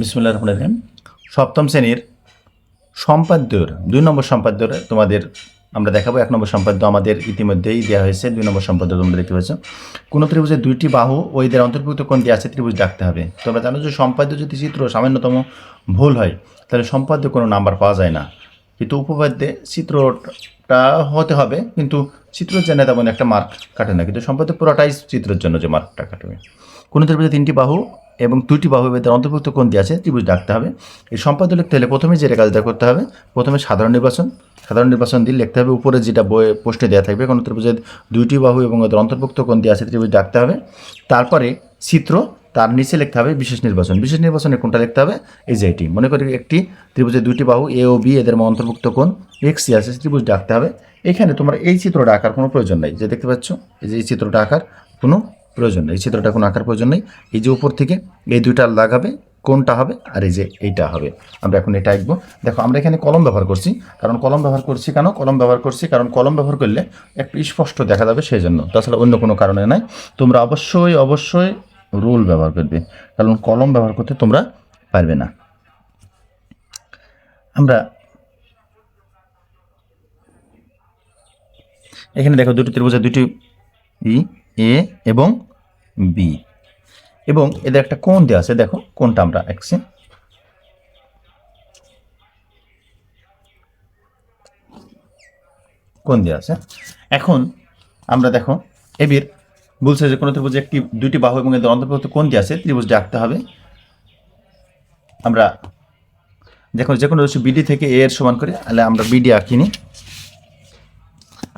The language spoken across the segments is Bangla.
বিসমুল্লাহ রহমান রহিম। সপ্তম শ্রেণির সম্পাদ্যর, দুই নম্বর সম্পাদ্যর তোমাদের আমরা দেখাবো। এক নম্বর সম্পাদ্য আমাদের ইতিমধ্যেই দেওয়া হয়েছে, দুই নম্বর সম্পাদ্য তোমরা দেখতে পাচ্ছ। কোনো ত্রিভুজের দুইটি বাহু ও এদের অন্তর্ভুক্ত কোন দিয়ে আছে ত্রিভুজ ডাকতে হবে। তোমরা জানো যে সম্পাদ্য যদি চিত্র সামান্যতম ভুল হয়, তাহলে সম্পাদ্য কোনো নাম্বার পাওয়া যায় না। কিন্তু উপপাদ্যে চিত্রটা হতে হবে, কিন্তু চিত্র জেনে তেমন একটা মার্ক কাটে না। কিন্তু সম্পাদ্য পুরোটাই চিত্রের জন্য যে মার্কটা কাটবে। কোনো ত্রিভুজে তিনটি বাহু এবং দুইটি বাহু এদের অন্তর্ভুক্ত কোন দিয়ে আছে, ত্রিভুজ ডাকতে হবে। এই সম্পাদ্য লিখতে হলে প্রথমে যে কাজটা করতে হবে, প্রথমে সাধারণ নির্বাচন। সাধারণ নির্বাচন দিয়ে লিখতে হবে, উপরে যেটা বইয়ে পোস্টে দেওয়া থাকবে কোনো ত্রিভুজের দুইটি বাহু এবং এদের অন্তর্ভুক্ত কোন দিয়ে আছে, ত্রিভুজ ডাকতে হবে। তারপরে চিত্র, তার নিচে লিখতে হবে বিশেষ নির্বাচন। বিশেষ নির্বাচনে কোনটা লিখতে হবে? এই যে এটি। মনে করি একটি ত্রিভুজের দুইটি বাহু, এ ও বি, এদের অন্তর্ভুক্ত কোন এক্স আছে সেই ত্রিভুজ ডাকতে হবে। এখানে তোমার এই চিত্রটা আঁকার কোনো প্রয়োজন নেই। যে দেখতে পাচ্ছ, এই যে এই চিত্রটা আঁকার কোনো প্রয়োজন নেই। এই চিত্রটা কোনো আঁকার প্রয়োজন নেই। এই যে উপর থেকে এই দুইটা লাগাবে, কোনটা হবে আর এই যে এইটা হবে। আমরা এখন এটা আঁকবো। দেখো, আমরা এখানে কলম ব্যবহার করছি। কারণ কলম ব্যবহার করছি কেন? কলম ব্যবহার করছি কারণ কলম ব্যবহার করলে একটু স্পষ্ট দেখা যাবে সেই জন্য তাছাড়া অন্য কোনো কারণে নাই। তোমরা অবশ্যই অবশ্যই রুল ব্যবহার করবে। কারণ কলম ব্যবহার করতে তোমরা পারবে না। আমরা এখানে দেখো দুটি ত্রিভুজের দুটি ই, এ এবং বি এবং এদের একটা কোণ দেওয়া আছে, দেখো কোনটা আমরা আঁকছি। কোন দেওয়া আছে। এখন আমরা দেখো এবির বলছে যে কোনো ত্রিভুজে একটি দুটি বাহু এবং এদের অন্তর্ভুক্ত কোন দিয়ে আছে ত্রিভুজ ডাকতে হবে। আমরা দেখো, যে কোনো বিডি থেকে এ এর সমান করে, তাহলে আমরা বিডি আঁকিনি।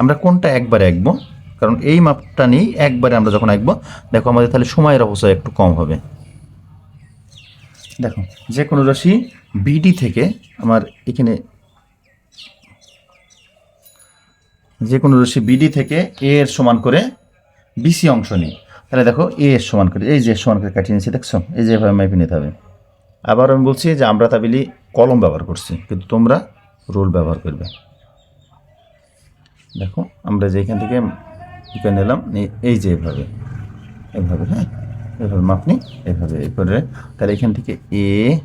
আমরা কোনটা একবারে আঁকবো। কারণ এই মাপটা নিয়েই একবারে আমরা যখন আঁকবো, দেখো আমাদের তাহলে সময়ের অবশ্যই একটু কম হবে। দেখো, যে কোনো রাশি বিডি থেকে আমার এখানে যে কোনো রাশি বিডি থেকে এ এর সমান করে বিসি অংশ নিই। তাহলে দেখো এ এর সমান করে, এই যে সমান করে কাটিয়ে নিচ্ছি, দেখছ? এই যে এভাবে মাইপে নিতে হবে। আবার আমি বলছি যে আমরা তাবিলি কলম ব্যবহার করছি, কিন্তু তোমরা রুল ব্যবহার করবে। দেখো, আমরা যে এখান থেকে কী নিলাম। এই- যে এভাবে এভাবে হ্যাঁ? এভাবে মাপ নিই এভাবে এ করে। তাহলে এখান থেকে এ,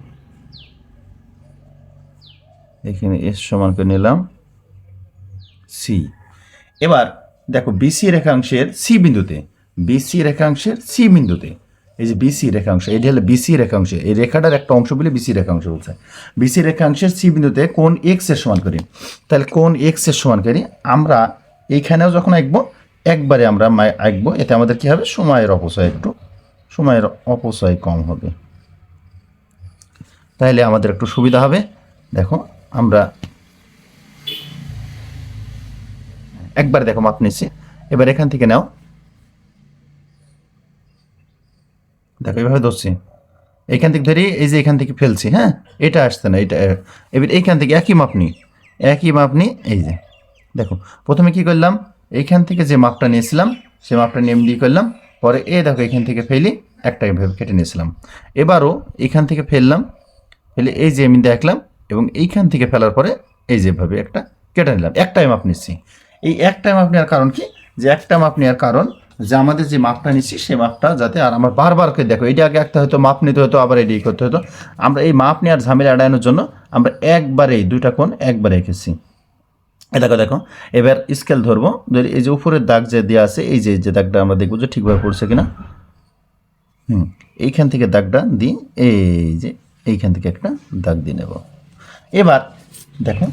এখানে এস সমান করে নিলাম সি। এবার দেখো বিসি রেখাংশের সি বিন্দুতে বিসি রেখাংশের সি বিন্দুতে, এই যে বিসি রেখাংশ এটি হলো বিসি রেখাংশ, এই রেখাটার একটা অংশ বলে বিসি রেখাংশ বলছে। বিসি রেখাংশের সি বিন্দুতে কোন এক্সের সমান করি? তাহলে কোন এক্সের সমান করি? আমরা এইখানেও যখন আঁকবো একবারে আমরা আঁকবো। এতে আমাদের কী হবে? সময়ের অপচয় একটু, সময়ের অপচয় কম হবে। তাহলে আমাদের একটু সুবিধা হবে। দেখো, আমরা একবার দেখো মাপ নিচ্ছি। এবার এখান থেকে নাও। দেখো এইভাবে ধরছি। এইখান থেকে ধরি, এই যে এখান থেকে ফেলছি হ্যাঁ? এটা আসছে না, এটা, এবার এইখান থেকে একই মাপ নিই একই মাপ নিই এই যে। দেখো, প্রথমে কি করলাম? এইখান থেকে যে মাপটা নিয়েছিলাম, সে মাপটা নিয়ে এমনি করলাম। পরে এ দেখো এখান থেকে ফেলি একটা এভাবে কেটে নিয়েছিলাম। এবারও এখান থেকে ফেললাম, ফেলে এই যে আমি দেখলাম এবং এইখান থেকে ফেলার পরে এই যেভাবে একটা কেটে নিলাম। একটাই মাপ নিচ্ছি এই এক টাইম মাপ নেওয়ার কারণ কি? যে একটা মাপ নেওয়ার কারণ যে আমাদের যে মাপটা নিচ্ছি সেই মাপটা যাতে আর আমার বারবার করে দেখো, এটা আগে একটা হয়তো মাপ নিতে হতো, আবার এটি করতে হতো। আমরা এই মাপ নেওয়ার ঝামেলা এড়ানোর জন্য আমরা একবারেই দুইটা কোণ একবারে এঁকেছি। এ দেখো দেখো, এবার স্কেল ধরবো, ধরি এই যে উপরের দাগ যে দেওয়া আছে, এই যে যে দাগটা আমরা দেখব যে ঠিকভাবে পড়ছে কিনা। হুম, এইখান থেকে দাগটা দিই, এই যে এইখান থেকে একটা দাগ দিয়ে নেব। এবার দেখো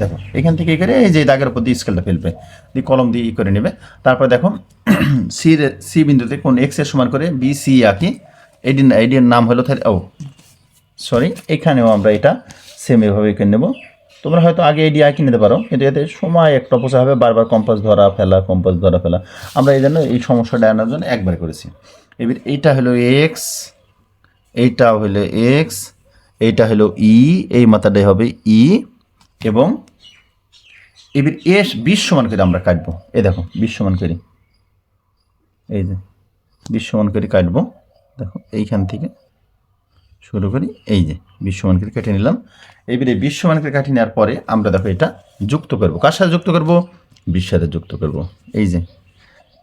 দেখো, এখান থেকে করে এই যে দাগের উপর দিয়ে স্কেলটা ফেলবে, দিয়ে কলম দিয়ে করে নেবে। তারপর দেখো সি সি বিন্দুতে কোন এক্সের সমান করে বি সি আঁকি এডির এডির নাম হলো তাহলে, ও সরি এখানেও আমরা এটা সেম এভাবে করে নেব। তোমরা হয়তো আগে এডি আঁকি নিতে পারো, কিন্তু এতে সময় একটা অপচয় হবে, বারবার কম্পাস ধরা ফেলা কম্পাস ধরা ফেলা। আমরা এই জন্য এই সমস্যাটা আনার জন্য একবার করেছি। এবার এইটা হলো এক্স এইটা হলো এক্স এইটা হলো ই এই মাথাটাই হবে ই এবং এবার এস বিশ সমান করে আমরা কাটবো। এ দেখো, বিশ সমান করি। এই যে, বিশ সমান করে কাটবো। দেখো, এইখান থেকে শুরু করি। এই যে, বিশ সমান কেটে নিলাম। এবারে বিশ সমান করে নেওয়ার পরে আমরা দেখো এটা যুক্ত করব। কার সাথে যুক্ত করব? বিশ সাথে যুক্ত করব। এই যে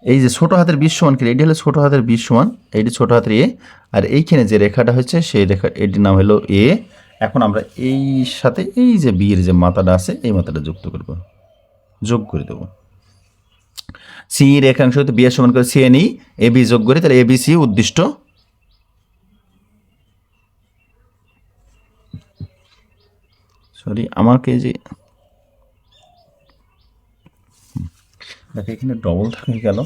এই যে ছোটো হাতের বিশ সমান এটি হলো ছোটো হাতের বিশ সমান এইটি ছোট হাতের এ। আর এইখানে যে রেখাটা হচ্ছে সেই রেখা, এটির নাম হলো এ। এখন আমরা এই সাথে এই যে বিয়ের যে মাথাটা আছে, এই মাথাটা যুক্ত করব। যোগ করে দেবো। সি রেখাংশ হতে বি এর সমান করে সি এ নিই, এ বি যোগ করি, তাহলে সি উদ্দিষ্ট। সরি, আমাকে যে দেখো, এখানে ডবল থাকে গেল।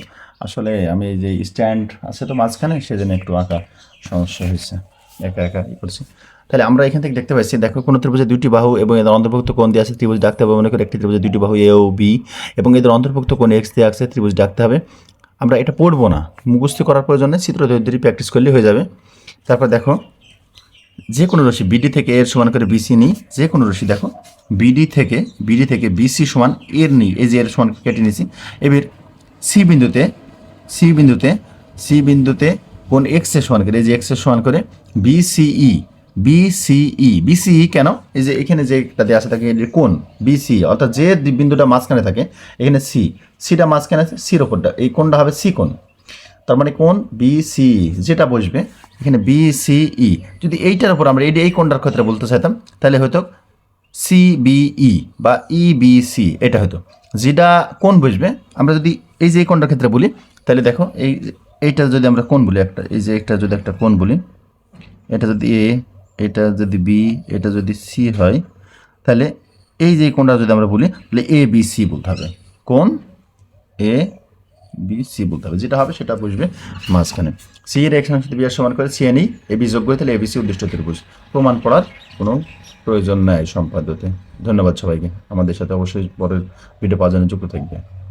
আসলে আমি যে স্ট্যান্ড আছে তো মাঝখানে, সেজন্য একটু আঁকা সমস্যা হয়েছে। একা একা ই করছি। তাহলে আমরা এখান থেকে দেখতে পাচ্ছি, দেখো, কোনো ত্রিভুজে দুটি বাহু এবং এদের অন্তর্ভুক্ত কোণ দিয়ে আছে, ত্রিভুজ ডাকতে হবে, মনে করি একটি ত্রিভুজে দুটি বাহু এ ও বি এবং এদের অন্তর্ভুক্ত কোণ এক্স দিয়ে আছে, ত্রিভুজ ডাকতে হবে। আমরা এটা পড়ব না। মুখস্থ করার প্রয়োজন চিত্র ধৈর্য প্র্যাকটিস করলে হয়ে যাবে। তারপর দেখো যে কোনো রশি বিডি থেকে এর সমান করে বিসি নিই। যে কোনো রশি দেখো বিডি থেকে বিডি থেকে বিসি সমান এর নিই। এই যে এর সমান কেটে নিয়েছি। এবার সি বিন্দুতে সি বিন্দুতে সি বিন্দুতে কোন এক্সের সমান করে, এই যে এক্সের সমান করে বিসিই বিসিই বিসিই কেন? এই যে এখানে যে একটা দেওয়া আছে থাকে কোন বিসি অর্থাৎ যে বিন্দুটা মাঝখানে থাকে, এখানে সি সিটা মাঝখানে আছে সির ওপরটা, এই কোনটা হবে সি কোন তার মানে কোন বিসি যেটা বসবে এখানে বিসিই যদি এইটার উপর আমরা এই কোনটার ক্ষেত্রে বলতে চাইতাম, তাহলে হয়তো সিবিই বা ইবিসি এটা হয়তো যেটা কোন বুঝবে, আমরা যদি এই যে এই কোনটার ক্ষেত্রে বলি, তাহলে দেখো, এই এইটা যদি আমরা কোন বলি একটা, এই যে একটা যদি একটা কোন বলি, এটা যদি এ এটা যদি বি এটা যদি সি হয়, তাহলে এই যে কোনটা যদি আমরা বলি, তাহলে এ বি সি বলতে হবে। কোন এ বি, সি বলতে হবে। যেটা হবে সেটা বুঝবে মাঝখানে। সি এর এক সাথে বি এর সমান করে সি এ নিই এ বি তাহলে এ বি সি উদ্দিষ্ট ত্রিভুজ। প্রমাণ করার কোনো প্রয়োজন নাই সম্পাদ্যতে। ধন্যবাদ সবাইকে। আমাদের সাথে অবশ্যই পরের ভিডিও পাওয়ার জন্য যুক্ত থাকবে।